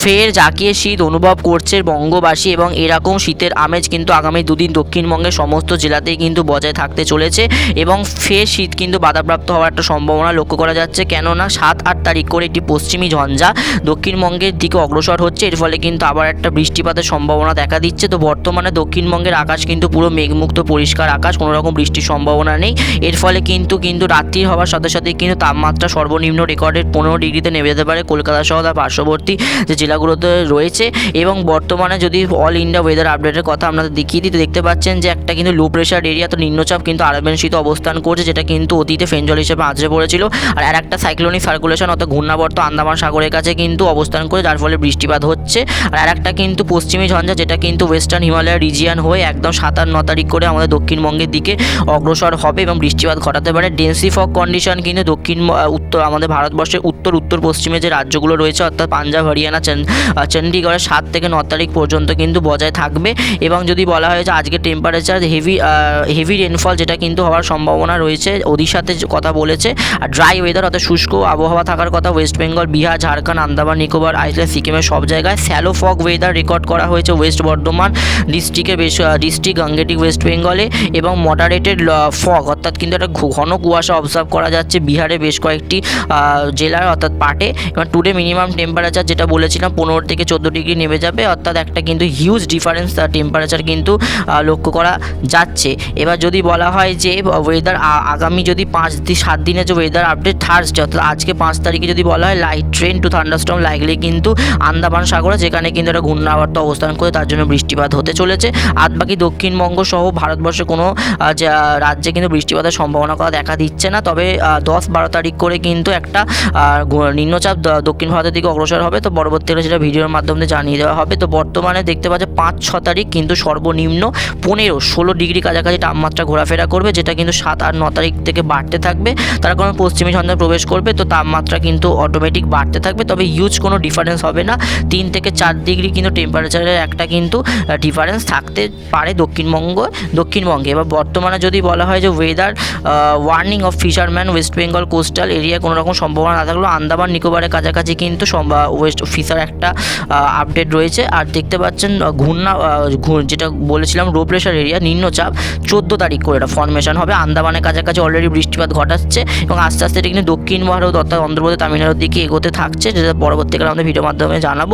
ফের জাকিয়ে শীত অনুভব করছে বঙ্গবাসী এবং এরকম শীতের আমেজ কিন্তু আগামী দুদিন দক্ষিণবঙ্গের সমস্ত জেলাতেই কিন্তু বজায় থাকতে চলেছে এবং ফের শীত কিন্তু বাধাপ্রাপ্ত হওয়ার একটা সম্ভাবনা লক্ষ্য করা যাচ্ছে। কেননা সাত, আট তারিখ করে একটি পশ্চিমী ঝঞ্ঝা দক্ষিণবঙ্গের দিকে অগ্রসর হচ্ছে। এর ফলে কিন্তু আবার একটা বৃষ্টিপাতের সম্ভাবনা দেখা দিচ্ছে। তো বর্তমানে দক্ষিণবঙ্গের আকাশ কিন্তু পুরো মেঘমুক্ত, পরিষ্কার আকাশ কোনো রকম বৃষ্টির সম্ভাবনা নেই। এর ফলে কিন্তু কিন্তু রাত্রি হওয়ার সাথে সাথে কিন্তু তাপমাত্রা সর্বনিম্ন রেকর্ডের পনেরো ডিগ্রিতে নেমে যেতে পারে কলকাতা সহ তার পার্শ্ববর্তী যে জেলাগুলোতে রয়েছে এবং বর্তমানে যদি অল ইন্ডিয়া ওয়েদার আপডেটের কথা আপনাদের দেখিয়ে দিই, তো দেখতে পাচ্ছেন যে একটা কিন্তু লো প্রেশার এরিয়া তো নিম্নচাপ কিন্তু আরবেন শীত অবস্থান করছে, যেটা কিন্তু অতীতে ফেঞ্জল হিসেবে আঁচড়ে পড়েছিল। আর আর একটা সাইক্লোনিক সার্কুলেশন অর্থাৎ ঘূর্ণাবর্ত আন্দামান সাগরের কাছে কিন্তু অবস্থান করে, যার ফলে বৃষ্টিপাত হচ্ছে। আর আর একটা কিন্তু পশ্চিমী ঝঞ্ঝা, যেটা কিন্তু ওয়েস্টার্ন হিমালয় রিজিয়ান হয়ে একদম সাত আট ন তারিখ করে আমাদের দক্ষিণবঙ্গের দিকে অগ্রসর হবে এবং বৃষ্টিপাত ঘটাতে পারে। ডেন্সি ফগ কন্ডিশন কিন্তু দক্ষিণ উত্তর, আমাদের ভারতবর্ষের উত্তর উত্তর পশ্চিমে যে রাজ্যগুলো রয়েছে, অর্থাৎ পাঞ্জাব, হরিয়ানা চণ্ডীগড়ের সাত থেকে ন তারিখ পর্যন্ত কিন্তু বজায় থাকবে এবং যদি বলা হয় যে আজকে টেম্পারেচার হেভি হেভি রেনফল যেটা কিন্তু হওয়ার সম্ভাবনা রয়েছে, ওড়িশাতে কথা বলেছে, আর ড্রাই ওয়েদার অর্থাৎ শুষ্ক আবহাওয়া থাকার কথা West Bengal Bihar Jharkhand Andaman Nicobar island সিকিমের সব জায়গায় স্যালো ফগ ওয়েদার রেকর্ড করা হয়েছে ওয়েস্ট বর্ধমান ডিস্ট্রিক্টে বেশ ডিস্ট্রিক্ট গাঙ্গেটিক ওয়েস্ট বেঙ্গলে এবং মডারেটেড ফগ অর্থাৎ কিন্তু একটা ঘন কুয়াশা অবজার্ভ করা যাচ্ছে বিহারে বেশ কয়েকটি জেলার অর্থাৎ পাটে এবং টুডে মিনিমাম টেম্পারেচার যেটা বলেছিলাম পনেরো থেকে চোদ্দ ডিগ্রি নেমে যাবে, অর্থাৎ একটা কিন্তু হিউজ ডিফারেন্স টেম্পারেচার কিন্তু লক্ষ্য করা যাচ্ছে। এবার যদি বলা হয় যে ওয়েদার আগামী যদি পাঁচ দিন সাত দিনের যে ওয়েদার আপডেট থার্সডে অর্থাৎ আজকে পাঁচ তারিখে যদি বলা হয় লাইট ট্রেন টু থান্ডারস্টর্ম লাগলে কিন্তু আন্দামান সাগরে, যেখানে কিন্তু একটা ঘূর্ণাবর্ত অবস্থান করে তার জন্য বৃষ্টিপাত হতে চলেছে। আর বাকি দক্ষিণবঙ্গ সহ ভারতবর্ষে কোনো রাজ্যে কিন্তু বৃষ্টিপাতের সম্ভাবনা করা দেখা দিচ্ছে না। তবে দশ বারো তারিখ করে কিন্তু একটা নিম্নচাপ দক্ষিণ ভারতের দিকে অগ্রসর হবে। তো পরবর্তীকালে সেটা ভিডিওর মাধ্যমে জানিয়ে দেওয়া হবে। তো বর্তমানে দেখতে পাচ্ছে পাঁচ ছ তারিখ কিন্তু সর্বনিম্ন পনেরো, ষোলো ডিগ্রি কাছাকাছি তাপমাত্রা ঘোরাফেরা করবে, যেটা কিন্তু সাত আর ন তারিখ থেকে বাড়তে থাকবে। তার কারণে পশ্চিমী ঝঞ্ঝা প্রবেশ করবে, তো তাপমাত্রা কিন্তু অটোমেটিক বাড়তে থাকবে। তবে হিউজ কোনো ডিফারেন্স হবে না। তিন থেকে চার ডিগ্রি কিন্তু টেম্পারেচারের একটা কিন্তু ডিফারেন্স থাকতে পারে দক্ষিণবঙ্গ, দক্ষিণবঙ্গে। এবার বর্তমানে যদি বলা হয় যে weather warning of fisherman West Bengal coastal area কোনো রকম সম্ভাবনা না থাকলেও আন্দামান নিকোবরের কাছাকাছি কিন্তু ওয়েস্ট ফিশার একটা আপডেট রয়েছে। আর দেখতে পাচ্ছেন ঘূর্ণা যেটা বলেছিলাম লো প্রেশার এরিয়া নিম্নচাপ, চোদ্দ তারিখ করে এটা ফর্মেশন হবে। আন্দামানের কাছাকাছি অলরেডি বৃষ্টিপাত ঘটাচ্ছে এবং আস্তে আস্তে এটা কিন্তু দক্ষিণ ভারত অর্থাৎ অন্ধ্রপ্রদেশ, তামিলনাড়ুর দিকে এগোতে থাকছে, যেটা পরবর্তীকালে আমাদের ভিডিওর মাধ্যমে জানাব।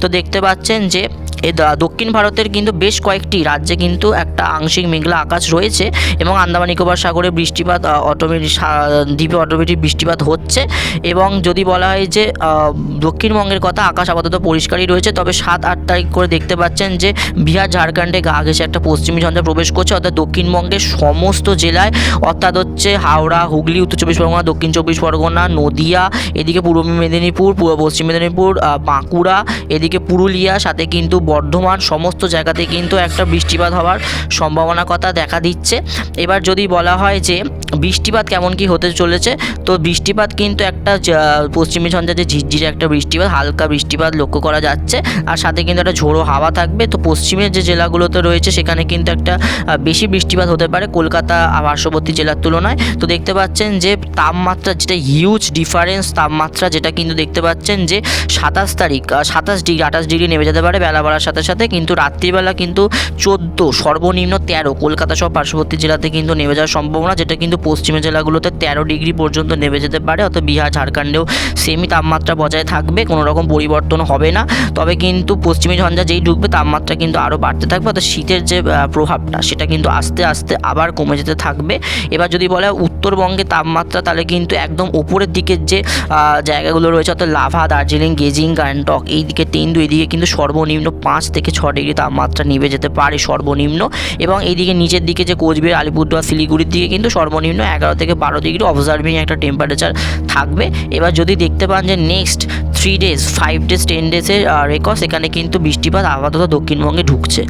তো দেখতে পাচ্ছেন যে এ দক্ষিণ ভারতের কিন্তু বেশ কয়েকটি রাজ্যে কিন্তু একটা আংশিক মেঘলা আকাশ রয়েছে এবং আন্দামান নিকোবর সাগরে বৃষ্টিপাত অটোমেটিক দ্বীপে অটোমেটিক বৃষ্টিপাত হচ্ছে এবং যদি বলা হয় যে দক্ষিণবঙ্গের কথা আকাশ আপাতত পরিষ্কারই রয়েছে, তবে সাত, আট তারিখ করে দেখতে পাচ্ছেন যে, বিহার, ঝাড়খণ্ডে গা ঘেসে একটা পশ্চিমী ঝঞ্ঝা প্রবেশ করছে, অর্থাৎ দক্ষিণবঙ্গের সমস্ত জেলায়, অর্থাৎ হচ্ছে হাওড়া, হুগলি, উত্তর চব্বিশ পরগনা, দক্ষিণ চব্বিশ পরগনা, নদিয়া, এদিকে পূর্ব মেদিনীপুর, পূর্ব পশ্চিম মেদিনীপুর বাঁকুড়া, এদিকে পুরুলিয়া, সাথে কিন্তু বর্ধমান সমস্ত জায়গাতে কিন্তু একটা বৃষ্টিপাত হওয়ার সম্ভাবনা কথা দেখা দিচ্ছে। এবার যদি বলা হয় যে বৃষ্টিপাত কেমন কি হতে চলেছে, তো বৃষ্টিপাত কিন্তু একটা পশ্চিমী ঝঞ্ঝা যে ঝিরঝিরে একটা বৃষ্টিপাত, হালকা বৃষ্টিপাত লক্ষ্য করা যাচ্ছে। আর সাথে কিন্তু একটা ঝোড়ো হাওয়া থাকবে। তো পশ্চিমের যে জেলাগুলোতে রয়েছে, সেখানে কিন্তু একটা বেশি বৃষ্টিপাত হতে পারে। কলকাতা, পার্শ্ববর্তী জেলার তুলনায়। তো দেখতে পাচ্ছেন যে তাপমাত্রা যেটা হিউজ ডিফারেন্স তাপমাত্রা যেটা কিন্তু দেখতে পাচ্ছেন যে সাতাশ তারিখ সাতাশ ডিগ্রি, আঠাশ ডিগ্রি নেমে যেতে পারে বেলা বাড়ার সাথে সাথে কিন্তু রাত্রিবেলা কিন্তু চোদ্দ, সর্বনিম্ন তেরো, কলকাতা সহ পার্শ্ববর্তী জেলাতে কিন্তু নেমে যাওয়ার সম্ভাবনা, যেটা কিন্তু পশ্চিমের জেলাগুলোতে তেরো ডিগ্রি পর্যন্ত নেমে যেতে পারে, অর্থাৎ বিহার, ঝাড়খণ্ডেও সেমই তাপমাত্রা বজায় থাকবে, কোনো রকম পরিবর্তন হবে না। তবে কিন্তু পশ্চিমী ঝঞ্ঝা যেই ঢুকবে তাপমাত্রা কিন্তু আরও বাড়তে থাকবে, অর্থাৎ শীতের যে প্রভাবটা, সেটা কিন্তু আস্তে আস্তে আবার কমে যেতে থাকবে। এবার যদি বলা উত্তরবঙ্গে তাপমাত্রা, তাহলে কিন্তু একদম ওপরের দিকের যে জায়গাগুলো রয়েছে, অর্থাৎ লাভা, দার্জিলিং, গেজিং, গ্যাংটক এই দিকে তেন্দু এদিকে কিন্তু সর্বনিম্ন পাঁচ থেকে ছ ডিগ্রি তাপমাত্রা নেমে যেতে পারে সর্বনিম্ন এবং এইদিকে নিচের দিকে যে কোচবিহার, আলিপুরদুয়ার, শিলিগুড়ির দিকে কিন্তু সর্বনিম্ন এগারো থেকে বারো ডিগ্রি অবজার্ভিং একটা টেম্পারেচার থাকবে। এবার যদি দেখতে পান যে next three days five days ten ডেজের record সেখানে কিন্তু বৃষ্টিপাত আপাতত দক্ষিণবঙ্গে ঢুকছে।